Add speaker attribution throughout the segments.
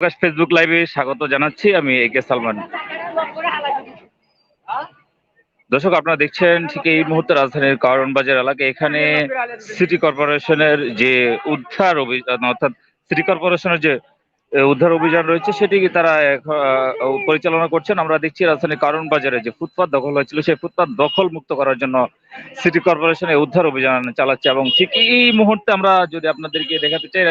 Speaker 1: প্রকাশ Facebook লাইভে স্বাগত জানাচ্ছি, আমি এ কে সালমান। দর্শক, আপনারা দেখছেন ঠিক এই মুহূর্তে রাজধানীর কারণ বাজার এলাকায়। এখানে সিটি কর্পোরেশনের যে উদ্ধার অভিযান, অর্থাৎ সিটি কর্পোরেশনের যে উদ্ধার অভিযান রয়েছে, সেটি তারা পরিচালনা করছেন? আমরা দেখছি রাজধানীর কারণ বাজারে যে ফুটপাত দখল হয়েছিল, সেই ফুটপাত দখল মুক্ত করার জন্য সিটি কর্পোরেশন উদ্ধার অভিযান চালাচ্ছে। এবং ঠিক এই মুহূর্তে আমরা যদি আপনাদেরকে দেখাতে চাই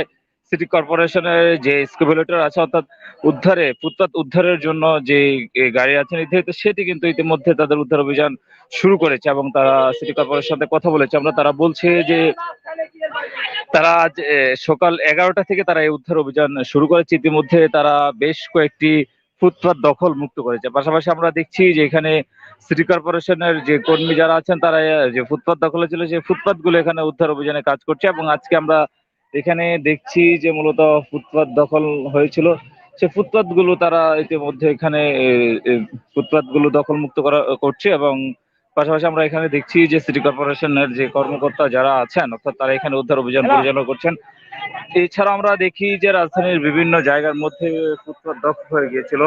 Speaker 1: সিটি কর্পোরেশনের যে স্কুবেলেটর আছে, অর্থাৎ উদ্ধারে, ফুটপাত উদ্ধারের জন্য যে গাড়ি আছে নির্ধারিত, সেটি কিন্তু ইতিমধ্যে তাদের উদ্ধার অভিযান শুরু করেছে এবং তারা সিটি কর্পোরেশনের সাথে কথা বলেছে। আমরা, তারা বলছে যে, তারা আজ সকাল এগারোটা থেকে তারা এই উদ্ধার অভিযান শুরু করেছে। ইতিমধ্যে তারা বেশ কয়েকটি ফুটপাত দখল মুক্ত করেছে। পাশাপাশি আমরা দেখছি যে, এখানে সিটি কর্পোরেশনের যে কর্মী যারা আছেন, তারা যে ফুটপাত দখলে ছিল, সেই ফুটপাতগুলো এখানে উদ্ধার অভিযানে কাজ করছে এবং আজকে আমরা এখানে দেখছি যে মূলত ফুটপাত দখল হয়েছিল। সে ফুটপাতগুলো তারা ইতিমধ্যে এখানে ফুটপাতগুলো দখল মুক্ত করা করছে এবং পাশাপাশি আমরা এখানে দেখছি যে সিটি কর্পোরেশনের যে কর্মকর্তা যারা আছেন অর্থাৎ তারা এখানে উদ্ধার অভিযান পরিচালনা করছেন। এছাড়া আমরা দেখি যে রাজধানীর বিভিন্ন জায়গার মধ্যে ফুটপাত দখল হয়ে গিয়েছিল।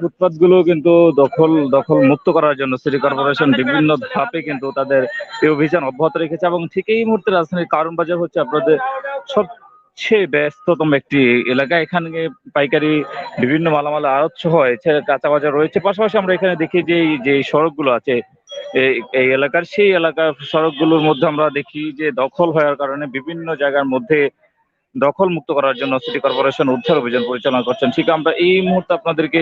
Speaker 1: ফুটপাতগুলো কিন্তু দখল দখল মুক্ত করার জন্য সিটি কর্পোরেশন বিভিন্ন ধাপে কিন্তু তাদের এই অভিযান অব্যাহত রেখেছে এবং ঠিক এই মুহূর্তে রাজধানীর কারণ বাজার হচ্ছে আপনাদের সবচেয়ে ব্যস্ততম একটি এলাকা। এখানে পাইকারি বিভিন্ন মালামাল আড়ত এছাড়া কাঁচা বাজার রয়েছে। পাশাপাশি আমরা এখানে দেখি যে যে সড়কগুলো আছে এই এলাকার সেই এলাকার সড়কগুলোর মধ্যে আমরা দেখি যে দখল হওয়ার কারণে বিভিন্ন জায়গার মধ্যে দখল মুক্ত করার জন্য সিটি কর্পোরেশন উদ্ধার অভিযান পরিচালনা করছেন। ঠিক আমরা এই মুহূর্তে আপনাদেরকে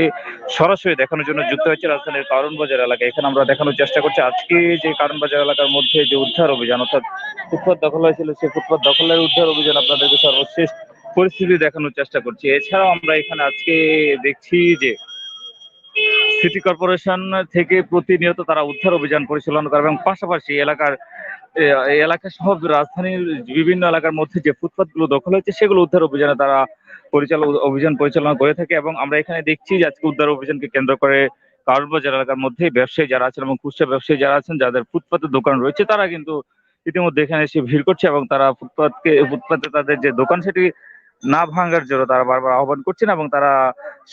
Speaker 1: সরাসরি দেখানোর জন্য যুক্ত হয়েছে রাজধানীর কারণ বাজার এলাকায়। এখানে আমরা দেখানোর চেষ্টা করছি, আজকে যে কারণ বাজার এলাকার মধ্যে যে উদ্ধার অভিযান, অর্থাৎ ফুটপাত দখল হয়েছিল, সেই ফুটপাত দখলের উদ্ধার অভিযান আপনাদেরকে সর্বশেষ পরিস্থিতি দেখানোর চেষ্টা করছি। এছাড়াও আমরা এখানে আজকে দেখছি যে সিটি কর্পোরেশন থেকে প্রতিনিয়ত তারা উদ্ধার অভিযান পরিচালনা করে এবং পাশাপাশি এলাকার এই এলাকা সহ রাজধানীর বিভিন্ন এলাকার মধ্যে যে ফুটপাতগুলো দখল হয়েছে, সেগুলো উদ্ধার অভিযানে তারা পরিচালক অভিযান পরিচালনা করে থাকে এবং আমরা এখানে দেখছি যে আজকে উদ্ধার অভিযানকে কেন্দ্র করে কারণবাজার এলাকার মধ্যে ব্যবসায়ী যারা আছেন এবং খুচরা ব্যবসায়ী যারা আছেন, যাদের ফুটপাতের দোকান রয়েছে, তারা কিন্তু ইতিমধ্যে এখানে এসে ভিড় করছে এবং তারা ফুটপাতকে, ফুটপাতে তাদের যে দোকান, সেটি না ভাঙার জন্য তারা বারবার আহ্বান করছেন এবং তারা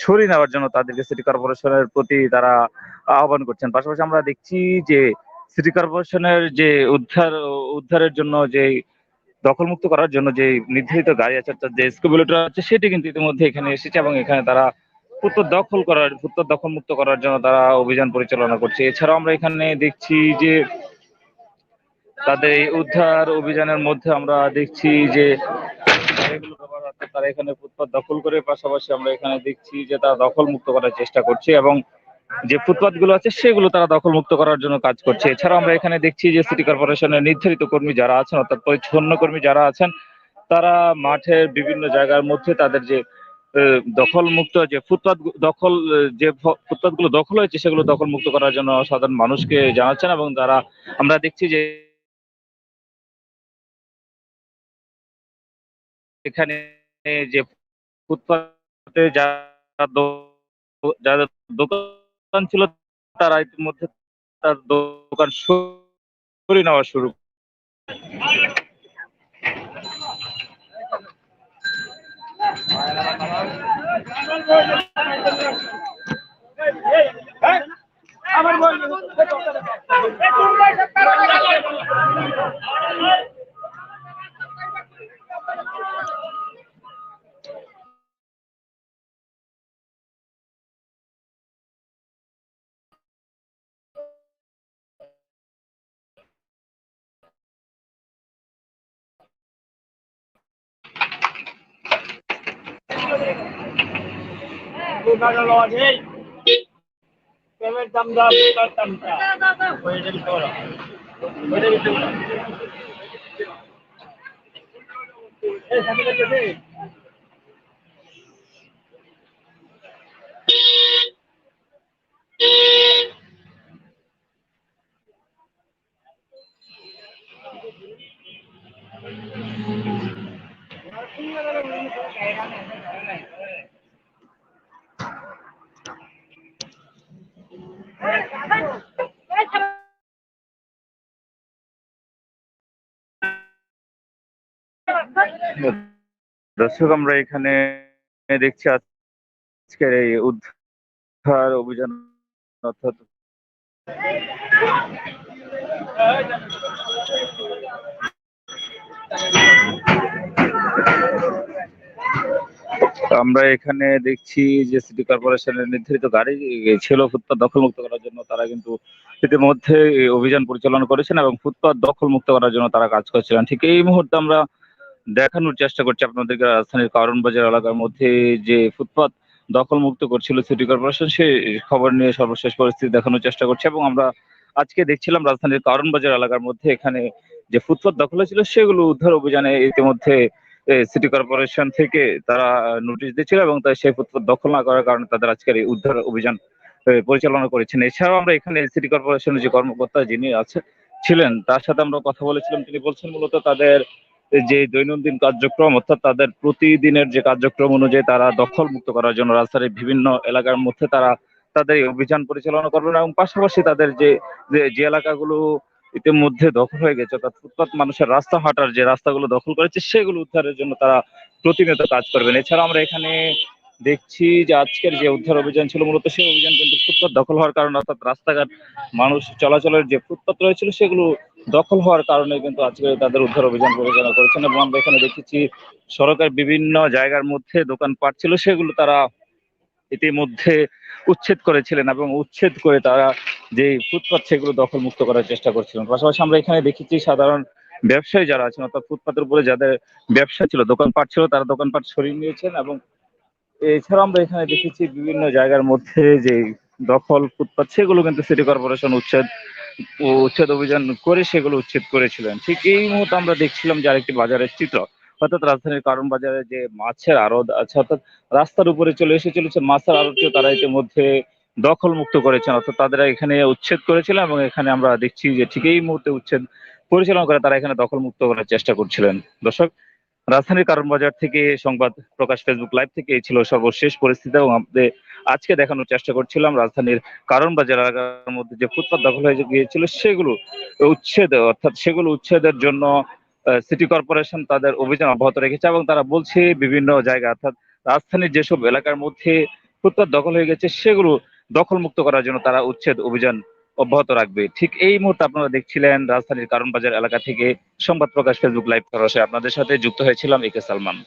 Speaker 1: সরিয়ে নেওয়ার জন্য তাদেরকে সিটি কর্পোরেশনের প্রতি তারা আহ্বান করছেন। পাশাপাশি আমরা দেখছি যে সিটি কর্পোরেশনের যে উদ্ধার, উদ্ধারের জন্য যে দখলমুক্ত করার জন্য যে নির্ধারিত গাড়ি আছে, অর্থাৎ যে স্কুবুলেটর আছে, সেটি কিন্তু ইতিমধ্যে এখানে এসেছে এবং এখানে তারা ফুটপাত দখল করার ফুটপাত দখলমুক্ত করার জন্য তারা অভিযান পরিচালনা করছে। এছাড়াও আমরা এখানে দেখছি যে তাদের উদ্ধার অভিযানের মধ্যে আমরা দেখছি যে তারা এখানে ফুটপাত দখল করে, পাশাপাশি আমরা এখানে দেখছি যে তারা দখল মুক্ত করার চেষ্টা করছে এবং যে ফুটপাতগুলো আছে সেগুলো তারা দখল মুক্ত করার জন্য কাজ করছে। এছাড়াও আমরা এখানে দেখছি যে সিটি কর্পোরেশনের নির্ধারিত কর্মী যারা আছেন, অর্থাৎ পরিচ্ছন্ন কর্মী যারা আছেন, তারা মাঠের বিভিন্ন জায়গার মধ্যে তাদের যে দখল মুক্ত যে ফুটপাত, দখল, যে ফুটপাতগুলো দখল হয়েছে সেগুলো দখল মুক্ত করার জন্য সাধারণ মানুষকে জানাচ্ছেন এবং তারা, আমরা দেখছি যে এখানে যে ফুটপাতে যারা দো- যাদের দোকান ছিল তারা ইতিমধ্যে তার দোকান সরি নেওয়া শুরু
Speaker 2: ಬೇಕಾಗಲ್ಲ ಹೋಗಿ ಪೇಮೆಂಟ್ ನಮ್ದು ಅಂತ ವೈಡಲ್ ತೋರ ವೈಡಲ್ ತೋರ ಏ ಸರಿ Thank you.
Speaker 1: দর্শক, আমরা এখানে দেখছি আজকের এই উদ্ধার অভিযান অর্থাৎ আমরা এখানে দেখছি যে সিটি কর্পোরেশনের নির্ধারিত গাড়ি ছিল ফুটপাত দখলমুক্ত করার জন্য, তারা কিন্তু ইতিমধ্যে অভিযান পরিচালনা করেছেন এবং ফুটপাত দখলমুক্ত করার জন্য তারা কাজ করছিলেন। ঠিক এই মুহূর্তে আমরা দেখানোর চেষ্টা করছি আপনাদেরকে রাজধানীর কারণ বাজার এলাকার মধ্যে যে ফুটপাত দখলমুক্ত করছিল সিটি কর্পোরেশন, সে খবর নিয়ে সর্বশেষ পরিস্থিতি দেখানোর চেষ্টা করছি এবং আমরা আজকে দেখছিলাম রাজধানীর কারণ বাজার এলাকার মধ্যে এখানে যে ফুটপাত দখল ছিল সেগুলো উদ্ধার অভিযানে ইতিমধ্যে সিটি কর্পোরেশন থেকে তারা নোটিশ দিচ্ছিল এবং তাই সেই ফুটপাত দখল না করার কারণে তাদের আজকের এই উদ্ধার অভিযান পরিচালনা করেছেন। এছাড়াও আমরা এখানে সিটি কর্পোরেশনের যে কর্মকর্তা যিনি আছে, ছিলেন, তার সাথে আমরা কথা বলেছিলাম। তিনি বলছেন মূলত তাদের যে দৈনন্দিন কার্যক্রম অর্থাৎ তাদের প্রতিদিনের যে কার্যক্রম অনুযায়ী তারা দখল মুক্ত করার জন্য রাজধানীর বিভিন্ন এলাকার মধ্যে তারা তাদের অভিযান পরিচালনা করবেন এবং পাশাপাশি তাদের যে, যে- যে এলাকাগুলো ইতিমধ্যে দখল হয়ে গেছে, অর্থাৎ ফুটপাত মানুষের রাস্তা হাঁটার যে রাস্তাগুলো দখল করেছে, সেগুলো উদ্ধারের জন্য তারা প্রতিনিয়ত কাজ করবেন। এছাড়া আমরা এখানে দেখছি যে আজকের যে উদ্ধার অভিযান ছিল, মূলত সেই অভিযান কিন্তু ফুটপাত দখল হওয়ার কারণে অর্থাৎ রাস্তাঘাট মানুষ চলাচলের যে ফুটপাত রয়েছিল, সেগুলো দখল হওয়ার কারণে কিন্তু আজকে তাদের উদ্ধার অভিযান পরিচালনা করেছেন এবং আমরা এখানে দেখেছি সড়কের বিভিন্ন জায়গার মধ্যে দোকানপাট ছিল, সেগুলো তারা ইতিমধ্যে উচ্ছেদ করেছিলেন এবং উচ্ছেদ করে তারা যে ফুটপাত, সেগুলো দখল মুক্ত করার চেষ্টা করছিলেন। পাশাপাশি আমরা এখানে দেখেছি সাধারণ ব্যবসায়ী যারা আছেন, অর্থাৎ ফুটপাতের উপরে যাদের ব্যবসা ছিল, দোকানপাট ছিল, তারা দোকানপাট সরিয়ে নিয়েছেন এবং এছাড়া আমরা এখানে দেখেছি বিভিন্ন জায়গার মধ্যে যে দখল ফুটপাত, সেগুলো কিন্তু সিটি কর্পোরেশন উচ্ছেদ ও উচ্ছেদ অভিযান করে সেগুলো উচ্ছেদ করেছিলেন। ঠিক এই মুহূর্তে আমরা দেখছিলাম যে আরেকটি বাজারের চিত্র। অর্থাৎ রাজধানীর কারণ বাজারে যে মাছের আড়ত আছে, অর্থাৎ রাস্তার উপরে চলে এসে চলেছে মাছের আড়তটিও তারা ইতিমধ্যে দখল মুক্ত করেছেন। অর্থাৎ তাদের এখানে উচ্ছেদ করেছিলেন এবং এখানে আমরা দেখছি যে ঠিক এই মুহূর্তে উচ্ছেদ পরিচালনা করে তারা এখানে দখল মুক্ত করার চেষ্টা করছিলেন। দর্শক, রাজধানীর কারণ বাজার থেকে সংবাদ প্রকাশ ফেসবুক লাইভ থেকে এই ছিল সর্বশেষ পরিস্থিতি এবং আমাদের আজকে দেখানোর চেষ্টা করছিলাম রাজধানীর কারণ বাজার এলাকার মধ্যে যে ফুটপাত দখল হয়ে গিয়েছিল, সেগুলো উচ্ছেদ, অর্থাৎ সেগুলো উচ্ছেদের জন্য সিটি কর্পোরেশন তাদের অভিযান অব্যাহত রেখেছে এবং তারা বলছে বিভিন্ন জায়গা, অর্থাৎ রাজধানীর যেসব এলাকার মধ্যে ফুটপাত দখল হয়ে গেছে, সেগুলো দখল মুক্ত করার জন্য তারা উচ্ছেদ অভিযান অব্যাহত রাখবে। ঠিক এই মুহূর্তে আপনারা দেখছিলেন রাজধানীর কারণ বাজার এলাকা থেকে সংবাদ প্রকাশ ফেসবুক লাইভ সরাসরি আপনাদের সাথে যুক্ত হয়েছিলাম একে সালমান।